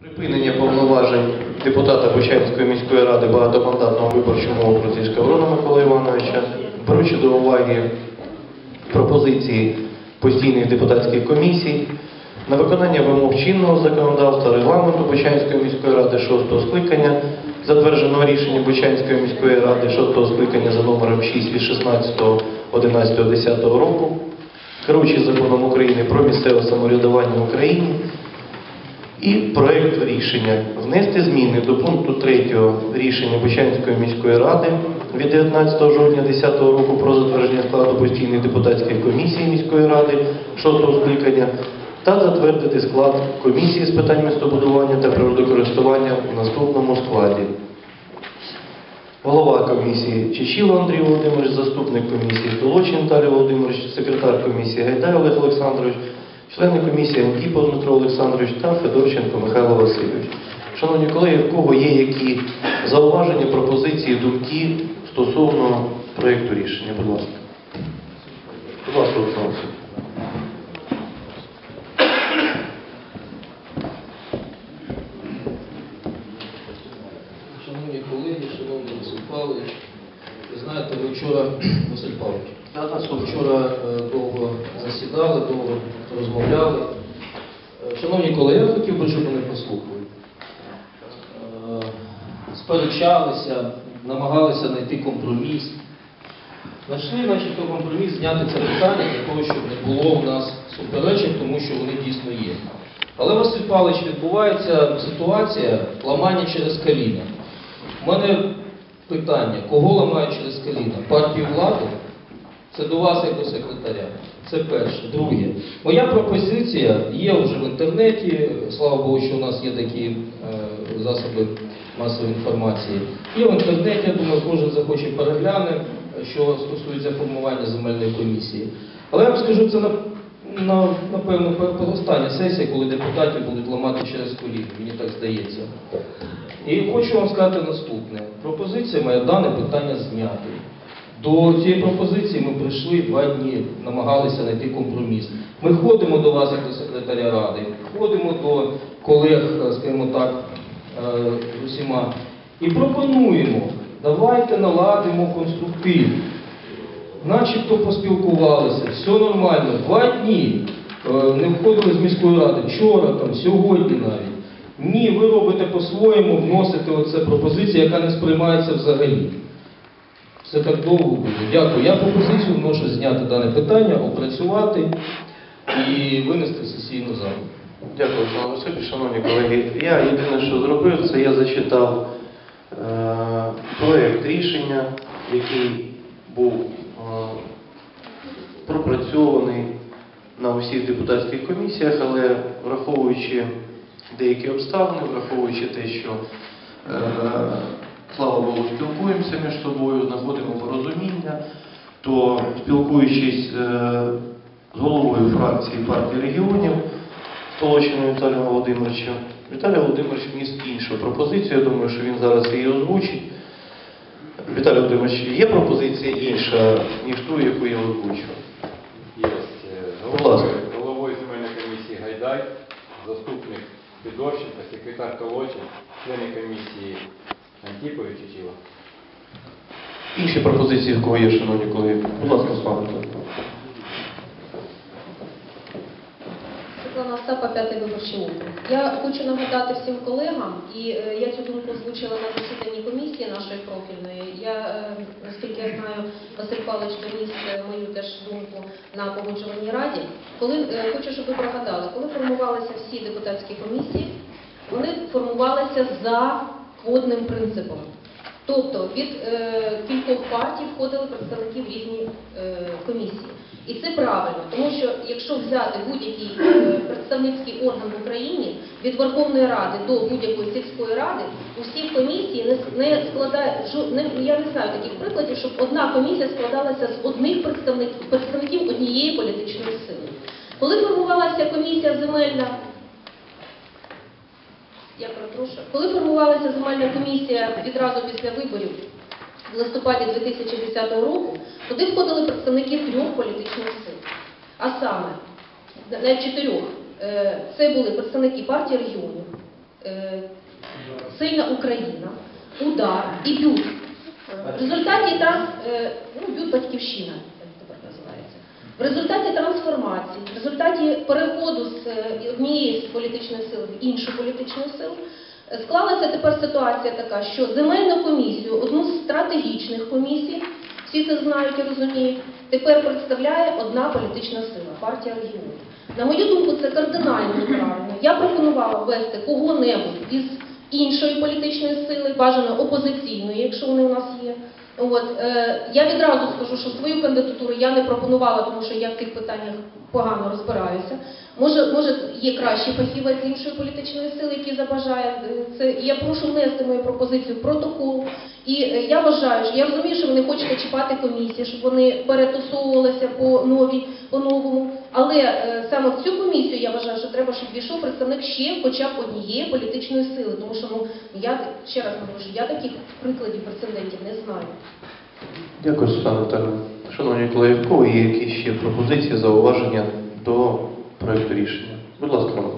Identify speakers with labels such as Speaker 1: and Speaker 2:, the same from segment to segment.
Speaker 1: Припинення повноважень депутата Бучанської міської ради багатомандатного виборчому окрузі Шкаврона Микола Івановича, беручи до уваги пропозиції постійних депутатських комісій, на виконання вимог чинного законодавства регламенту Бучанської міської ради 6 скликання, затвердженого рішення Бучанської міської ради 6 скликання за номером 6 від 16.11.10 року, керуючи законом України про місцеве самоврядування в Україні, і проект рішення внести зміни до пункту 3 рішення Бучанської міської ради від 19 жовтня 2010 року про затвердження складу постійних депутатських комісій міської ради 6 скликання та затвердити склад комісії з питань містобудування та природокористування в наступному складі. Голова комісії Чечіло Андрій Володимирович, заступник комісії Толочин Віталій Володимирович, секретар комісії Гайдай Олег Олександрович, члени комісії Антіпов Дмитро Олександрович та Федорченко Михайло Васильович. Шановні колеги, в кого є які зауваження, пропозиції, думки стосовно проєкту рішення? Будь ласка. Будь ласка, Олександр.
Speaker 2: Шановні колеги, шановний Василь Павлович, ви знаєте, ви вчора, Василь Павлович,
Speaker 1: Да, слухаю.
Speaker 2: вчора е, довго засідали, довго розмовляли. Е, Шановні колеги, я хотів би, щоб мене послухали. Е, Сперечалися, намагалися знайти компроміс. Знайшли, значить, той компроміс зняти це питання для того, щоб не було у нас суперечок, тому що вони дійсно є. Але, Василь Павлович, відбувається ситуація ламання через коліна. У мене питання, кого ламають через коліна? Партію влади? Це до вас як до секретаря. Це перше. Друге. Моя пропозиція є вже в інтернеті. Слава Богу, що у нас є такі е, засоби масової інформації. Є в інтернеті, я думаю, кожен захоче перегляне, що стосується формування земельної комісії. Але я вам скажу, це на, на, напевно остання сесія, коли депутатів будуть ламати через коліно, мені так здається. І хочу вам сказати наступне. Пропозиція моя дане питання зняти. До цієї пропозиції ми прийшли два дні, намагалися знайти компроміс. Ми ходимо до вас як до секретаря ради, ходимо до колег, скажімо так, е, з усіма, і пропонуємо, давайте наладимо конструктив. Начебто поспілкувалися, все нормально, два дні е, не входили з міської ради, вчора, там, сьогодні навіть. Ні, ви робите по-своєму, вносите оце пропозицію, яка не сприймається взагалі. Це так довго буде. Дякую. Я пропозицію вношу зняти дане питання, опрацювати і винести в сесійну залу.
Speaker 1: Дякую, Олександр Васильович. Шановні колеги, я єдине, що зробив, це я зачитав е, проєкт рішення, який був е, пропрацьований на усіх депутатських комісіях, але враховуючи деякі обставини, враховуючи те, що е, слава Богу, спілкуємося між собою, знаходимо порозуміння, то спілкуючись е, з головою фракції партії регіонів, Толочиним Віталієм Володимировичем. Віталій Володимирович вніс іншу пропозицію. Я думаю, що він зараз її озвучить. Віталій Володимирович, є пропозиція інша, ніж ту, яку я озвучив?
Speaker 3: Є е, головою земельної комісії Гайдай, заступник Федорченко, секретар Колочин, члени комісії Антіпович і Чіла.
Speaker 1: Інші пропозиції, в кого є, шановні колеги. Будь ласка, пане.
Speaker 4: Світлана Остапа, п'ятий виборчий округ. Я хочу нагадати всім колегам, і е, я цю думку озвучила на засіданні комісії нашої профільної. Я, е, наскільки я знаю, Василь Павлович доніс е, мою теж думку на погоджувальній раді. Коли хочу, щоб ви пригадали, коли формувалися всі депутатські комісії, вони формувалися за квотним принципом. Тобто від е, кількох партій входили представники в різні е, комісії. І це правильно, тому що якщо взяти будь-який е, представницький орган в Україні від Верховної Ради до будь-якої сільської ради, усі комісії не, не складають жо- не, я не знаю таких прикладів, щоб одна комісія складалася з одних представників представників однієї політичної сили. Коли формувалася комісія земельна перепрошую. Коли формувалася земельна комісія відразу після виборів в листопаді 2010 року, туди входили представники трьох політичних сил. А саме, навіть чотирьох. Е, Це були представники партії регіонів, е, сильна Україна, удар і бют. В результаті е, ну, бют батьківщина, тепер називається. В результаті трансформації, в результаті переходу з однієї з політичних сил в іншу політичну силу, склалася тепер ситуація така, що земельну комісію, одну з стратегічних комісій, всі це знають і розуміють, тепер представляє одна політична сила партія регіонів. На мою думку, це кардинально неправильно. Я пропонувала ввести кого-небудь із іншої політичної сили, бажано опозиційної, якщо вони у нас є. От е, я відразу скажу, що свою кандидатуру я не пропонувала, тому що я в цих питаннях погано розбираюся. Може, може є кращий фахівець іншої політичної сили, який забажає е, це. І я прошу внести мою пропозицію в протокол. І е, я вважаю, що я розумію, що ви не хочете чіпати комісії, щоб вони перетусовувалися по новій, по новому. Але е, саме в цю комісію я вважаю, що треба, щоб війшов представник ще хоча б однієї політичної сили. Тому що ну я ще раз наголошую, я таких прикладів прецедентів не знаю.
Speaker 1: Дякую, Світлана Віталіївна. Шановні колеги, в кого є якісь ще пропозиції, зауваження до проекту рішення? Будь ласка, Роман.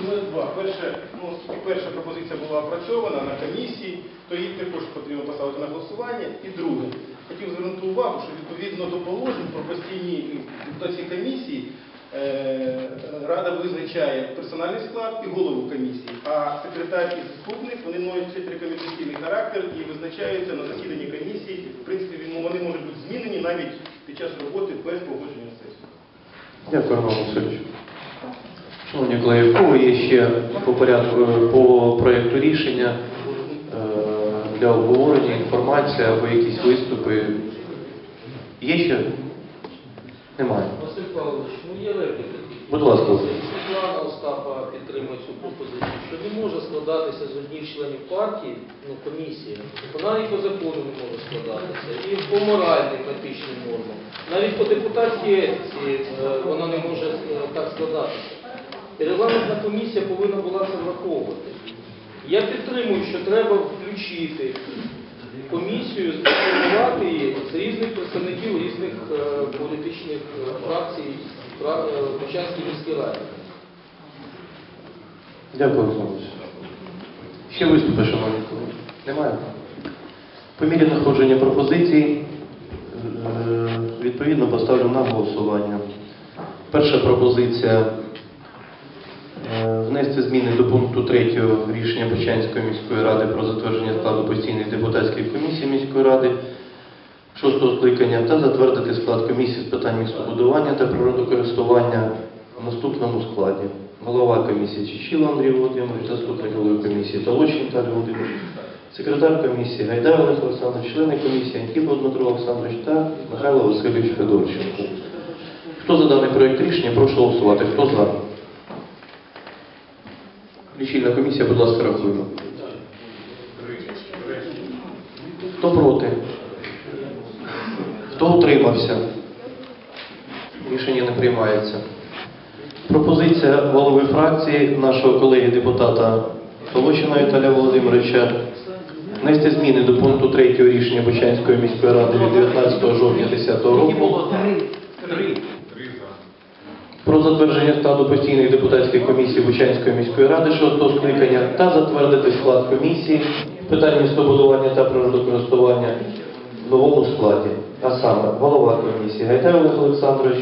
Speaker 5: Ну, два. Перше, ну, перша пропозиція була опрацьована на комісії, то її також потрібно поставити на голосування. І друге, хотів звернути увагу, що відповідно до положень про постійні депутатські комісії Рада визначає персональний склад і голову комісії, а секретар і заступник вони носять рекомендаційний характер і визначаються на засіданні комісії. В принципі, вони можуть бути змінені навіть під час роботи без погодження сесії.
Speaker 1: Дякую, Роман Васильович. Шановні колеги, кого є ще по порядку по проекту рішення е, для обговорення, інформація або якісь виступи? Є ще? Немає.
Speaker 2: Василь Павлович, ну є репліка.
Speaker 1: Будь ласка.
Speaker 2: Світлана Остапа підтримує цю пропозицію, що не може складатися з одних членів партії, ну, комісія. Вона і по закону не може складатися, і по моральним етичним нормам. Навіть по депутатській етиці е, вона не може е, так складатися. І регламентна комісія повинна була це враховувати. Я підтримую, що треба включити комісію, сформувати її з різних представників різних е, політичних е, фракцій фра- Бучанській міській раді.
Speaker 1: Дякую, Олександр. Ще виступи, шановні колеги? Немає? По мірі знаходження пропозицій, е, відповідно поставлю на голосування. Перша пропозиція внести зміни до пункту 3 рішення Бучанської міської ради про затвердження складу постійних депутатських комісій міської ради шостого скликання та затвердити склад комісії з питань містобудування та природокористування в наступному складі. Голова комісії Чечіла Андрій Володимирович, заступник голови комісії Толочин Віталій Володимирович, секретар комісії Гайдай Олег Олександрович, члени комісії Антіпов Дмитро Олександрович та Михайло Васильович Федорченко. Хто за даний проєкт рішення, прошу голосувати. Хто за? Лічильна комісія, будь ласка, рахуємо. Хто проти? Хто утримався? Рішення не приймається. Пропозиція голови фракції, нашого колеги депутата Толощина Віталія Володимировича внести зміни до пункту 3 рішення Бучанської міської ради від 19 жовтня 2010 року затвердження складу постійних депутатських комісій Бучанської міської ради шостого скликання та затвердити склад комісії питань містобудування та природокористування в новому складі. А саме голова комісії Гайдай Олег Олександрович,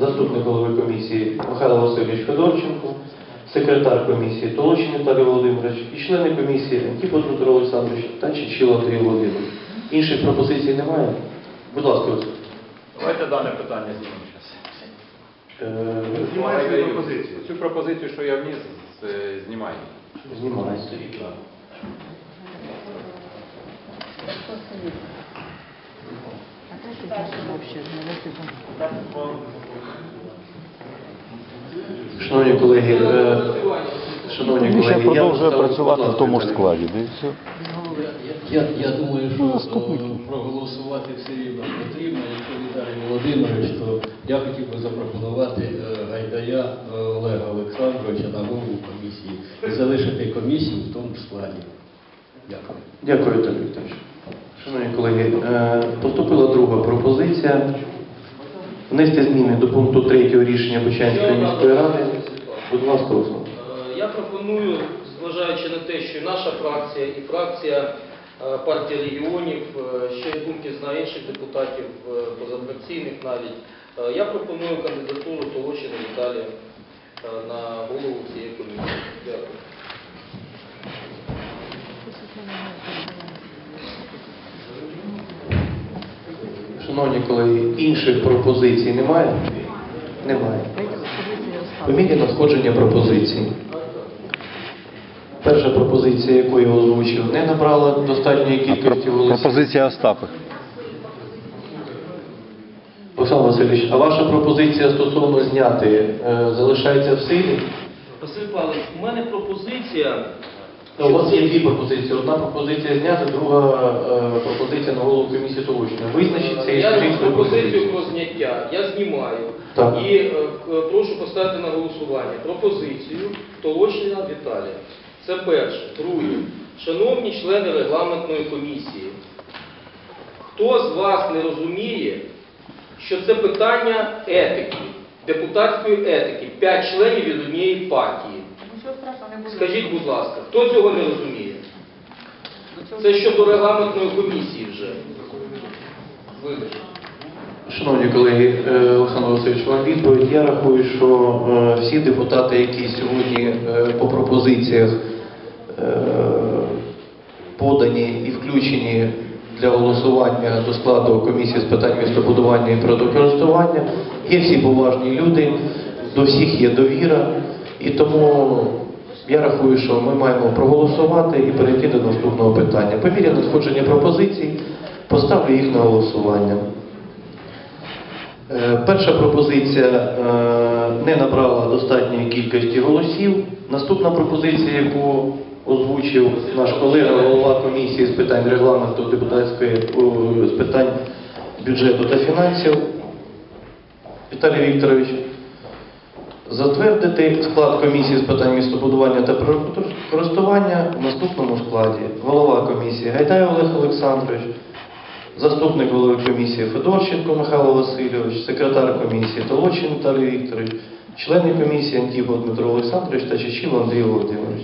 Speaker 1: заступник голови комісії Михайло Васильович Федорченко, секретар комісії Толочин Віталій Володимирович і члени комісії Антіпо Дмитро Олександрович та Чечило Андрій Володимирович. Інших пропозицій немає? Будь ласка,
Speaker 3: Давайте дане питання знімемо.
Speaker 1: Е,
Speaker 5: Знімаю свою пропозицію.
Speaker 3: Цю пропозицію, що я вніс, знімаю.
Speaker 1: Знімається. Шановні колеги, шановні
Speaker 6: Комісія
Speaker 1: колеги, я
Speaker 6: продовжує
Speaker 1: поставлю,
Speaker 6: працювати в тому ж складі. Да і все.
Speaker 7: Я, я думаю, що е, проголосувати все рівно потрібно. Якщо Віталій Володимирович, то я хотів би запропонувати е, Гайдая е, Олега Олександровича на голову комісії і залишити комісію в тому ж складі. Дякую.
Speaker 1: Дякую, Віталій Вікторович. Шановні колеги, е, поступила друга пропозиція внести зміни до пункту 3 рішення Бучанської міської ради Будь ласка, Руслан.
Speaker 2: Я пропоную, зважаючи на те, що і наша фракція і фракція е, партії регіонів, е, ще й думки знає інших депутатів е, позафракційних навіть, я пропоную кандидатуру Толочина Віталія на голову цієї комісії. Дякую.
Speaker 1: Шановні колеги, інших пропозицій немає? Немає. По мірі надходження пропозицій. Перша пропозиція, яку я озвучив, не набрала достатньої кількості голосів.
Speaker 6: Пропозиція Остапи.
Speaker 1: Олександр Васильович, а ваша пропозиція стосовно зняти е, залишається в силі?
Speaker 2: Василь Павлович, у мене пропозиція.
Speaker 1: Та У вас є дві пропозиції. Одна пропозиція зняти, друга е, пропозиція на голову комісії Толочина. Визначіться і
Speaker 2: Я
Speaker 1: скажіть свою
Speaker 2: пропозицію
Speaker 1: пропозицію.
Speaker 2: про зняття я знімаю
Speaker 1: Так.
Speaker 2: і е, к- прошу поставити на голосування пропозицію Толочнина Віталія. Це перше. Друге. Шановні члени регламентної комісії, хто з вас не розуміє, що це питання етики, депутатської етики, п'ять членів від однієї партії? Скажіть, будь ласка, хто цього не розуміє? Це щодо регламентної комісії вже. Вибачте.
Speaker 1: Шановні колеги, е, Олександр Васильович, вам відповідь. Я рахую, що е, всі депутати, які сьогодні е, по пропозиціях подані і включені для голосування до складу комісії з питань містобудування і природокористування, є всі поважні люди, до всіх є довіра, і тому я рахую, що ми маємо проголосувати і перейти до наступного питання. По мірі надходження пропозицій поставлю їх на голосування. Е, Перша пропозиція е, не набрала достатньої кількості голосів. Наступна пропозиція, яку озвучив наш колега, голова комісії з питань регламенту депутатської з питань бюджету та фінансів, Віталій Вікторович, затвердити склад комісії з питань містобудування та природокористування в наступному складі. Голова комісії Гайдай Олег Олександрович, заступник голови комісії Федорченко Михайло Васильович, секретар комісії Толочин Віталій Вікторович, члени комісії Антіпов Дмитро Олександрович та Чечів Андрій Володимирович.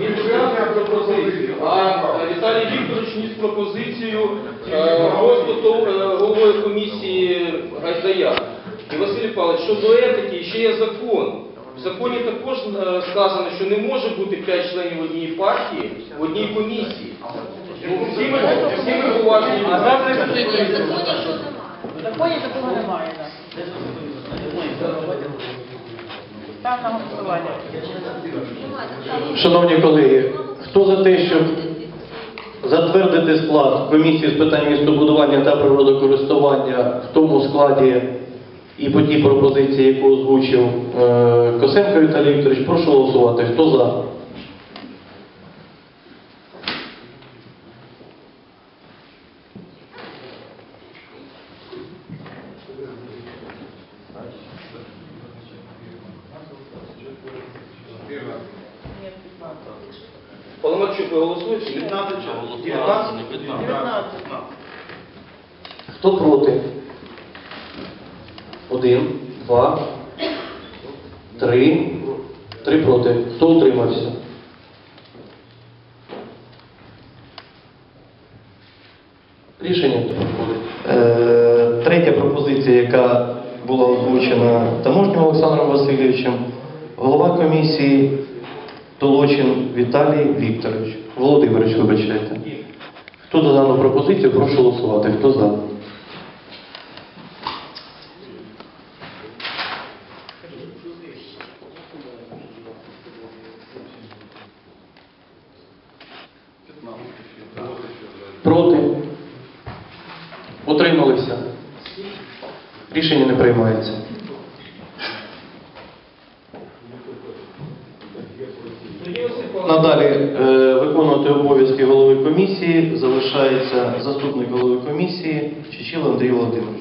Speaker 2: Він зняв пропозицію, а е, Віталій Вікторович ніс пропозицію е, просто то, е, головою комісії Гайдая. І Василь Павлович, щодо етики, ще є закон. В законі також е, сказано, що не може бути п'ять членів однієї партії в одній комісії. Ну, всі ми, всі ми люди.
Speaker 8: В законі такого немає. да.
Speaker 1: Шановні колеги, хто за те, щоб затвердити склад комісії з питань містобудування та природокористування в тому складі і по тій пропозиції, яку озвучив е, Косенко Віталій Вікторович, прошу голосувати. Хто за?
Speaker 8: Ні, 15.
Speaker 2: Паламарчук, ви голосуєте?
Speaker 5: 19 19?
Speaker 8: 19.
Speaker 1: Хто проти? Один, два, три. Три проти. Хто утримався? Рішення проходить. Е, Третя пропозиція, яка була озвучена таможнім Олександром Васильовичем, голова комісії Толочин Віталій Вікторович. Володимирович, вибачайте. Хто за дану пропозицію, прошу голосувати. Хто за? Проти? Утрималися? Рішення не приймається.
Speaker 2: Тоді Василь Павлович,
Speaker 1: Надалі е, виконувати обов'язки голови заступник голови комісії Чечіл Андрій Володимирович.